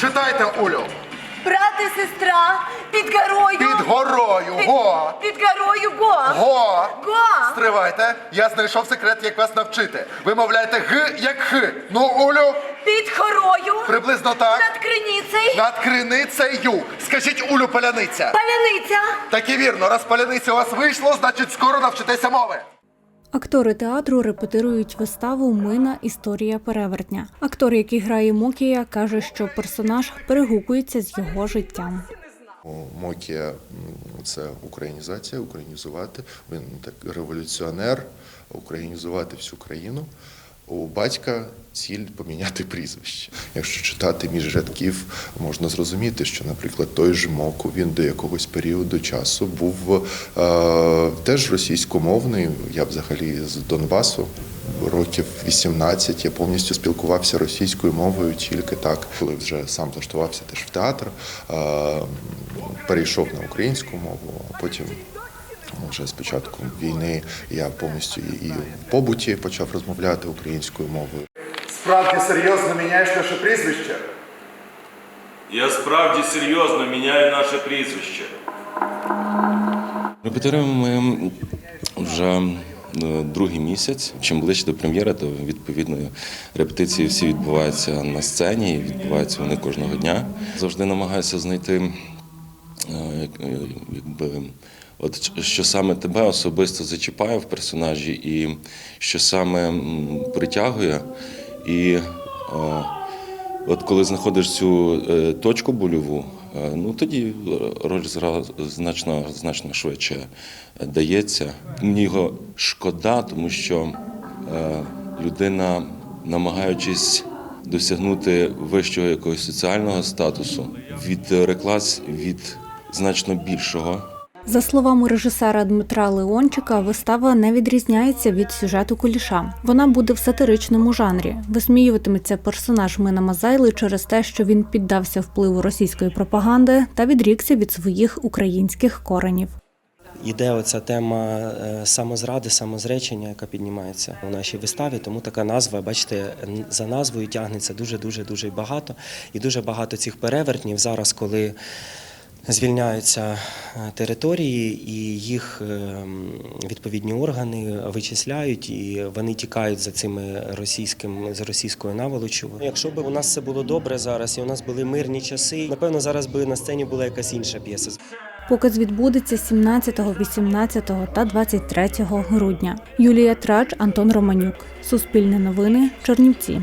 Читайте, Улю. Брат і сестра під горою. Під горою. Го. Під горою го. Го. Го. Стривайте. Я знайшов секрет, як вас навчити. Вимовляйте г як х. Ну, Улю, Під горою. приблизно так. Над криницею. Над криницею. Скажіть Улю паляниця. Паляниця. Так і вірно, раз паляниця у вас вийшло, значить скоро навчитеся мови. Актори театру репетирують виставу Мина історія перевертня. Актор, який грає Мокія, каже, що персонаж перегукується з його життям. Мокія це українізація, українізувати. Він так революціонер, українізувати всю країну. У батька ціль поміняти прізвище. Якщо читати між рядків, можна зрозуміти, що, наприклад, той же Моку він до якогось періоду часу був е, теж російськомовний. Я взагалі з Донбасу. Років 18 я повністю спілкувався російською мовою тільки так, коли вже сам влаштувався теж в театр, е, перейшов на українську мову, а потім вже з початку війни я повністю і в побуті почав розмовляти українською мовою. Справді серйозно міняєш наше прізвище? Я справді серйозно міняю наше прізвище. Репетируємо ми вже е, другий місяць. Чим ближче до прем'єри, то відповідно репетиції всі відбуваються на сцені, і відбуваються вони кожного дня. Завжди намагаюся знайти, е, як- е, якби. От що саме тебе особисто зачіпає в персонажі, і що саме притягує. І е, От коли знаходиш цю е, точку больову, е, ну тоді роль зразу значно, значно швидше дається. Мені його шкода, тому що е, людина, намагаючись досягнути вищого якогось соціального статусу, відреклась від значно більшого. За словами режисера Дмитра Леончика, вистава не відрізняється від сюжету куліша. Вона буде в сатиричному жанрі. Висміюватиметься персонаж Мина Мазайли через те, що він піддався впливу російської пропаганди та відрікся від своїх українських коренів. Іде оця тема е, самозради, самозречення, яка піднімається у нашій виставі. Тому така назва, бачите, за назвою тягнеться дуже, дуже, дуже багато. І дуже багато цих перевертнів зараз, коли звільняються е, території і їх е, відповідні органи вичисляють, і вони тікають за цими російським з російською наволочю. Якщо б у нас все було добре зараз, і у нас були мирні часи, напевно, зараз би на сцені була якась інша п'єса. Показ відбудеться 17, 18 та 23 грудня. Юлія Трач, Антон Романюк. Суспільне новини. Чернівці.